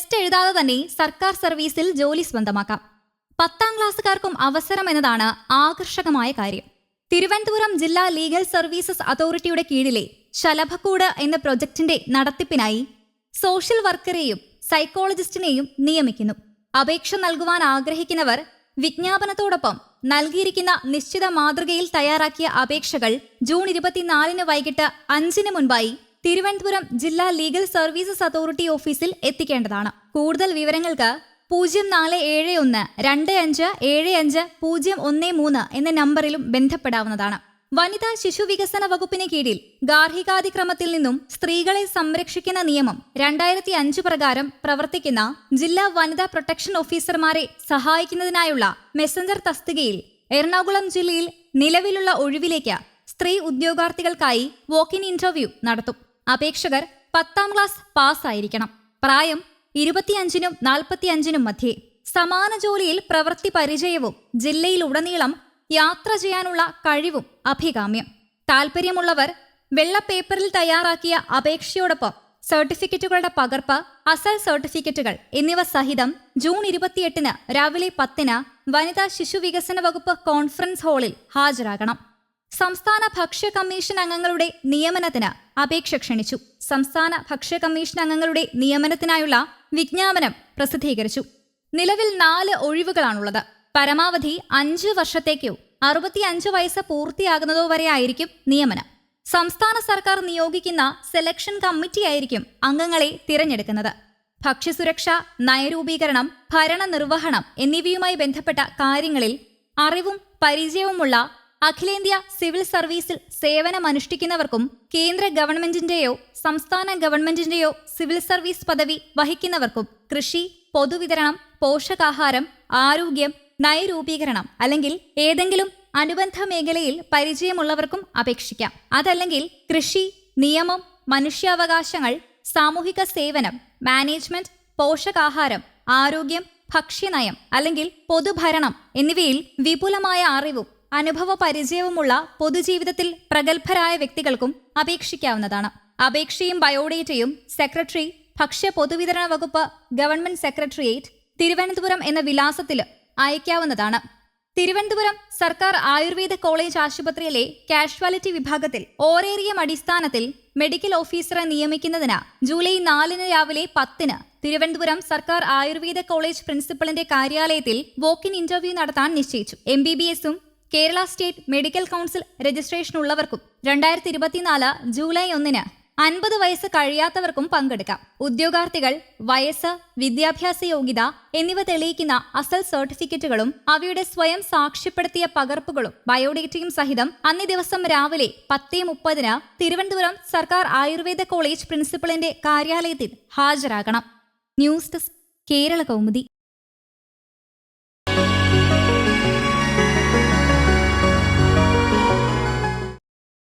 Test എഴുതാതെ തന്നെ സർക്കാർ സർവീസിൽ ജോലി സ്വന്തമാക്കാം. പത്താം ക്ലാസ്സുകാർക്കും അവസരം എന്നതാണ് ആകർഷകമായ കാര്യം. തിരുവനന്തപുരം ജില്ലാ ലീഗൽ സർവീസസ് അതോറിറ്റിയുടെ കീഴിലെ ശലഭക്കൂട് എന്ന പ്രൊജക്ടിന്റെ നടത്തിപ്പിനായി സോഷ്യൽ വർക്കറെയും സൈക്കോളജിസ്റ്റിനെയും നിയമിക്കുന്നു. അപേക്ഷ നൽകുവാൻ ആഗ്രഹിക്കുന്നവർ വിജ്ഞാപനത്തോടൊപ്പം നൽകിയിരിക്കുന്ന നിശ്ചിത മാതൃകയിൽ തയ്യാറാക്കിയ അപേക്ഷകൾ ജൂൺ ഇരുപത്തിനാലിന് വൈകിട്ട് അഞ്ചിന് മുൻപായി തിരുവനന്തപുരം ജില്ലാ ലീഗൽ സർവീസസ് അതോറിറ്റി ഓഫീസിൽ എത്തിക്കേണ്ടതാണ്. കൂടുതൽ വിവരങ്ങൾക്ക് പൂജ്യം നാല് ഏഴ് ഒന്ന് രണ്ട് അഞ്ച് ഏഴ് അഞ്ച് പൂജ്യം ഒന്ന് മൂന്ന് എന്ന നമ്പറിലും ബന്ധപ്പെടാവുന്നതാണ്. വനിതാ ശിശു വികസന വകുപ്പിന് കീഴിൽ ഗാർഹികാതിക്രമത്തിൽ നിന്നും സ്ത്രീകളെ സംരക്ഷിക്കുന്ന നിയമം രണ്ടായിരത്തി അഞ്ച് പ്രകാരം പ്രവർത്തിക്കുന്ന ജില്ലാ വനിതാ പ്രൊട്ടക്ഷൻ ഓഫീസർമാരെ സഹായിക്കുന്നതിനായുള്ള മെസ്സഞ്ചർ തസ്തികയിൽ എറണാകുളം ജില്ലയിൽ നിലവിലുള്ള ഒഴിവിലേക്ക് സ്ത്രീ ഉദ്യോഗാർത്ഥികൾക്കായി വോക്കിൻ ഇന്റർവ്യൂ നടത്തും. അപേക്ഷകർ പത്താം ക്ലാസ് പാസ്സായിരിക്കണം. പ്രായം ഇരുപത്തിയഞ്ചിനും നാൽപ്പത്തിയഞ്ചിനും മധ്യേ. സമാന ജോലിയിൽ പ്രവൃത്തി പരിചയവും ജില്ലയിലുടനീളം യാത്ര ചെയ്യാനുള്ള കഴിവും അഭികാമ്യം. താൽപ്പര്യമുള്ളവർ വെള്ള പേപ്പറിൽ തയ്യാറാക്കിയ അപേക്ഷയോടൊപ്പം സർട്ടിഫിക്കറ്റുകളുടെ പകർപ്പ് അസൽ സർട്ടിഫിക്കറ്റുകൾ എന്നിവ സഹിതം ജൂൺ ഇരുപത്തിയെട്ടിന് രാവിലെ പത്തിന് വനിതാ ശിശു വികസന വകുപ്പ് കോൺഫറൻസ് ഹാളിൽ ഹാജരാകണം. സംസ്ഥാന ഭക്ഷ്യ കമ്മീഷൻ അംഗങ്ങളുടെ നിയമനത്തിന് അപേക്ഷ ക്ഷണിച്ചു. സംസ്ഥാന ഭക്ഷ്യ കമ്മീഷൻ അംഗങ്ങളുടെ നിയമനത്തിനായുള്ള വിജ്ഞാപനം പ്രസിദ്ധീകരിച്ചു. നിലവിൽ നാല് ഒഴിവുകളാണുള്ളത്. പരമാവധി അഞ്ച് വർഷത്തേക്കോ അറുപത്തിയഞ്ച് വയസ്സ് പൂർത്തിയാകുന്നതോ വരെ ആയിരിക്കും നിയമനം. സംസ്ഥാന സർക്കാർ നിയോഗിക്കുന്ന സെലക്ഷൻ കമ്മിറ്റിയായിരിക്കും അംഗങ്ങളെ തിരഞ്ഞെടുക്കുന്നത്. ഭക്ഷ്യസുരക്ഷ നയരൂപീകരണം ഭരണനിർവഹണം എന്നിവയുമായി ബന്ധപ്പെട്ട കാര്യങ്ങളിൽ അറിവും പരിചയവുമുള്ള അഖിലേന്ത്യാ സിവിൽ സർവീസിൽ സേവനമനുഷ്ഠിക്കുന്നവർക്കും കേന്ദ്ര ഗവൺമെന്റിന്റെയോ സംസ്ഥാന ഗവൺമെന്റിന്റെയോ സിവിൽ സർവീസ് പദവി വഹിക്കുന്നവർക്കും കൃഷി പൊതുവിതരണം പോഷകാഹാരം ആരോഗ്യം നയരൂപീകരണം അല്ലെങ്കിൽ ഏതെങ്കിലും അനുബന്ധ മേഖലയിൽ പരിചയമുള്ളവർക്കും അപേക്ഷിക്കാം. അതല്ലെങ്കിൽ കൃഷി നിയമം മനുഷ്യാവകാശങ്ങൾ സാമൂഹിക സേവനം മാനേജ്മെന്റ് പോഷകാഹാരം ആരോഗ്യം ഭക്ഷ്യനയം അല്ലെങ്കിൽ പൊതുഭരണം എന്നിവയിൽ വിപുലമായ അറിവും അനുഭവ പരിചയവുമുള്ള പൊതുജീവിതത്തിൽ പ്രഗത്ഭരായ വ്യക്തികൾക്കും അപേക്ഷിക്കാവുന്നതാണ്. അപേക്ഷയും ബയോഡേറ്റയും സെക്രട്ടറി ഭക്ഷ്യ പൊതുവിതരണ വകുപ്പ് ഗവൺമെന്റ് സെക്രട്ടേറിയറ്റ് തിരുവനന്തപുരം എന്ന വിലാസത്തിൽ അയക്കാവുന്നതാണ്. തിരുവനന്തപുരം സർക്കാർ ആയുർവേദ കോളേജ് ആശുപത്രിയിലെ കാഷ്വാലിറ്റി വിഭാഗത്തിൽ ഓറേറിയം അടിസ്ഥാനത്തിൽ മെഡിക്കൽ ഓഫീസറെ നിയമിക്കുന്നതിന് ജൂലൈ നാലിന് രാവിലെ പത്തിന് തിരുവനന്തപുരം സർക്കാർ ആയുർവേദ കോളേജ് പ്രിൻസിപ്പളിന്റെ കാര്യാലയത്തിൽ വോക്കിൻ ഇന്റർവ്യൂ നടത്താൻ നിശ്ചയിച്ചു. എം ബി ബി എസും Kerala state medical council registration ഉള്ളവർക്കും രണ്ടായിരത്തി ഇരുപത്തിനാല് ജൂലൈ ഒന്നിന് അൻപത് വയസ്സ് കഴിയാത്തവർക്കും പങ്കെടുക്കാം. ഉദ്യോഗാർത്ഥികൾ വയസ്സ് വിദ്യാഭ്യാസ യോഗ്യത എന്നിവ തെളിയിക്കുന്ന അസൽ സർട്ടിഫിക്കറ്റുകളും അവയുടെ സ്വയം സാക്ഷ്യപ്പെടുത്തിയ പകർപ്പുകളും ബയോഡേറ്റയും സഹിതം അന്നേ ദിവസം രാവിലെ പത്തേ മുപ്പതിന് തിരുവനന്തപുരം സർക്കാർ ആയുർവേദ കോളേജ് പ്രിൻസിപ്പളിന്റെ കാര്യാലയത്തിൽ ഹാജരാകണം. News desk Kerala Kaumudi.